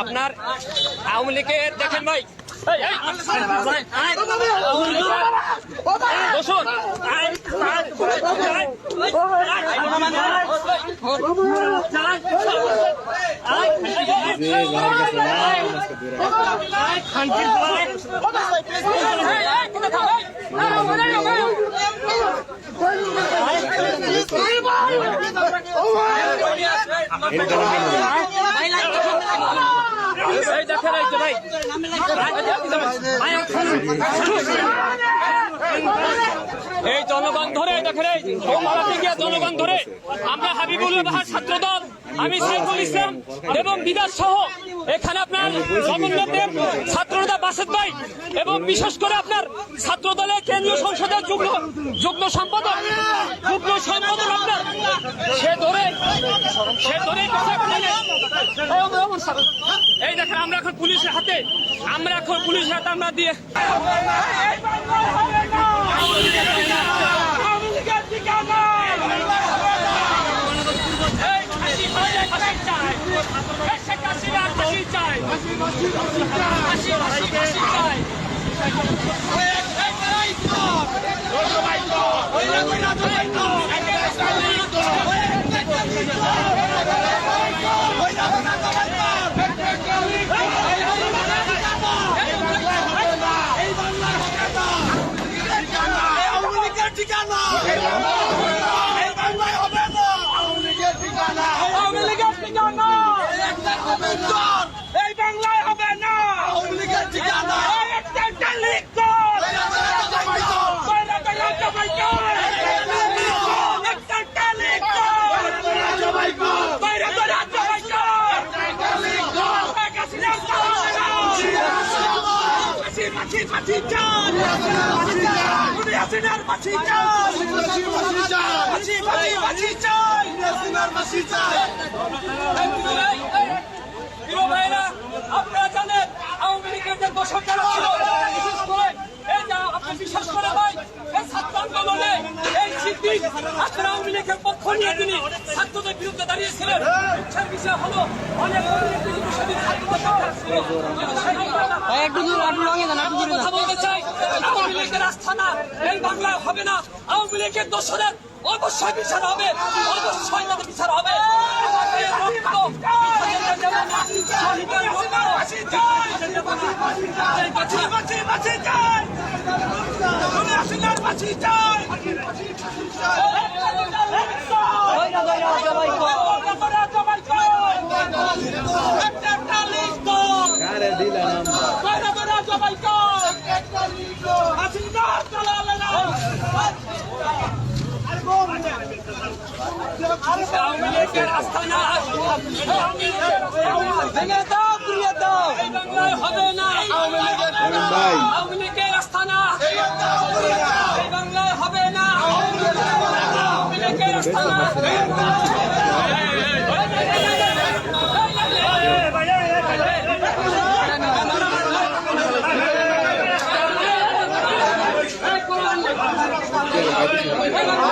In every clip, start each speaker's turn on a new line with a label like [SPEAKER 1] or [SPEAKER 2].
[SPEAKER 1] আপনার আওয়ামী লীগের দেখেন ভাই। এই, এই, জনগণ ধরে দেখে বোমালাতে গিয়ে জনগণ ধরে। আমরা হাবিবুল ছাত্রদল ছাত্র আমি সাইফুল ইসলাম এবং বিদাস সহ এখানে আপনার সমন্বয়দের ছাত্রনেতা বাসেদ ভাই, এবং বিশেষ করে আপনার ছাত্র দলের কেন্দ্রীয় সংসদের যুগ্ম যুগ্ম সম্পাদক যুগ্ম সম্পাদক আপনার, সে ধরে সে ধরে এই দেখেন, আমরা এখন পুলিশের হাতে, আমরা এখন পুলিশের হাতে আমরা দিয়ে এই ফাঁসি চাই, ফাঁসি চাই। এই শেখ হাসিনার ফাঁসি চাই। ফাঁসি, ফাঁসি, ফাঁসি চাই।
[SPEAKER 2] আওয়ামী লীগের ঠিকানা এই বাংলায় হবে না আওয়ামী লীগের ঠিকানা
[SPEAKER 1] আওয়ামী লীগের ঠিকানা
[SPEAKER 2] এই বাংলায় হবে না আওয়ামী লীগের ঠিকানা
[SPEAKER 1] এই একটা একটা লীগ কর। কয়লা কয়লা জবাই কর। একটা একটা লীগ কর। কয়লা কয়লা জবাই কর। শেখ হাসিনা ফাঁসি, আপনারা জানেন আওয়ামী লীগের যে আপনি বিশ্বাস করে ভাই, ছাত্র আন্দোলনে আপনার আওয়ামী লীগের পক্ষ নিয়ে তিনি ছাত্রদের বিরুদ্ধে দাঁড়িয়েছিলেন। বিষয় হলো অনেক এই বাংলায় হবে না আওয়ামী লীগের দোষরের অবশ্যই বিচার হবে অবশ্যই তাদের বিচার হবে আমাদের রক্ত আওয়ামী লীগের আস্থানা আওয়ামী লীগের আস্থানা ভেঙে দাও ঘুরিয়ে দাও এই বাংলায় হবে না আওয়ামী লীগের আওয়ামী লীগের আস্থানা এই বাংলায় হবে না আওয়ামী লীগের আস্থানা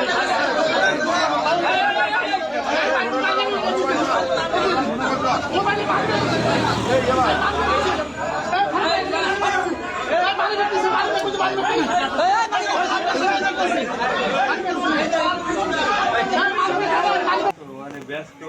[SPEAKER 3] মানে ব্যস্ত